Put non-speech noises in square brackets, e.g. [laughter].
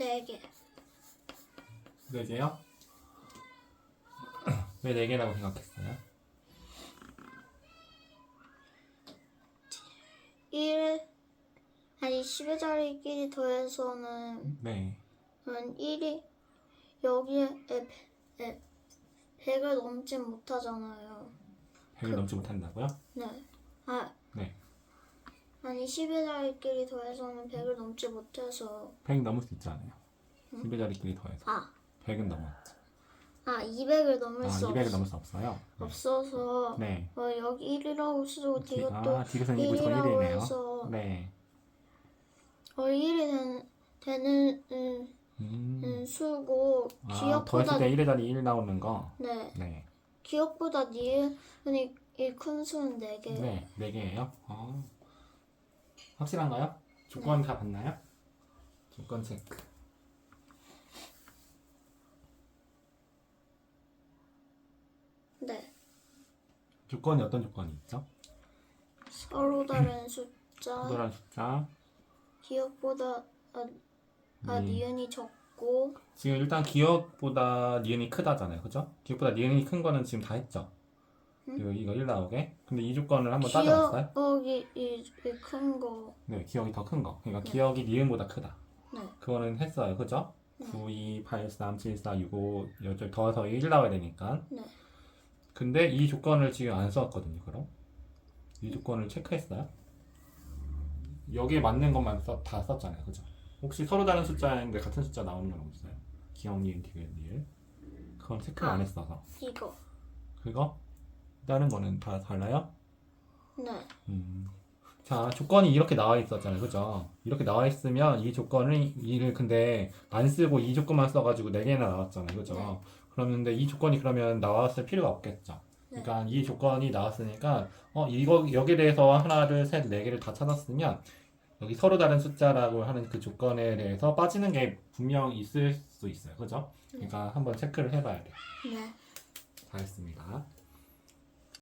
네 개. 네 개요? [clears throat] 왜 네 개라고 생각했어요? 1 아니 10의 자리끼리 더해서는 네. 1이 여기에 100을 넘지 못하잖아요. 100을 넘지 못한다고요? 네. 아, 네. 아니 10의 자리끼리 더해서는 100을 넘지 못해서 100 넘을 수 있잖아요. 10의 자리끼리 더해서 아, 100은 넘었죠. 아 200을 넘을 아, 수 200을 없, 넘을 수 없어요. 네. 없어서 네. 어, 여기 1이라고 쓰고 디- 이것도 아, 디귿은 2 무조건 1이라고 1이네요. 해서 네. 어, 1이 되는, 되는 음, 음. 음, 수고 아, 기억보다 더했을 때 1의 자리 1 나오는 거. 네 네. 기억보다 니은이 큰 수는 4개 네. 4개예요. 어. 확실한가요? 조건 다 봤나요? 조건 체크. 네 조건이 어떤 조건이 있죠? 서로 다른 숫자 도란 숫자. 기억보다 아, 아 네. 니은이 적고 지금 일단 기억보다 니은이 크다잖아요. 그죠? 기억보다 니은이 큰 거는 지금 다 했죠. 이거, 이거 1 나오게. 근데 이 조건을 한번 따져봤어요? 기억이 이 큰 거 네, 기억이 더 큰 거. 그러니까 네. 기억이 니은보다 크다. 네. 그거는 했어요. 그죠? 네. 9, 2, 8, 3, 7, 4, 6, 5, 여덟 더해서 1 나와야 되니까. 네. 근데 이 조건을 지금 안 썼거든요. 그럼 이 조건을 체크했어요? 여기에 맞는 것만 써, 다 썼잖아요. 그죠? 혹시 서로 다른 숫자인데 같은 숫자 나오는 건 없어요? 기억, 니은, 디귿, 니을. 그건 체크를 아. 안 했어서. 이거 그거? 다른 거는 다 달라요? 네 음. 자, 조건이 이렇게 나와 있었잖아요. 그죠? 이렇게 나와 있으면 이 조건을, 이를 근데 안 쓰고 이 조건만 써가지고 4개나 나왔잖아요. 그죠? 네. 그러는데 이 조건이 그러면 나왔을 필요가 없겠죠. 그러니까 이 조건이 나왔으니까, 어, 이거, 여기에 대해서 하나, 둘, 셋, 네 개를 다 찾았으면, 여기 서로 다른 숫자라고 하는 그 조건에 대해서 빠지는 게 분명 있을 수 있어요. 그죠? 그러니까 한번 체크를 해봐야 돼요. 네. 잘했습니다.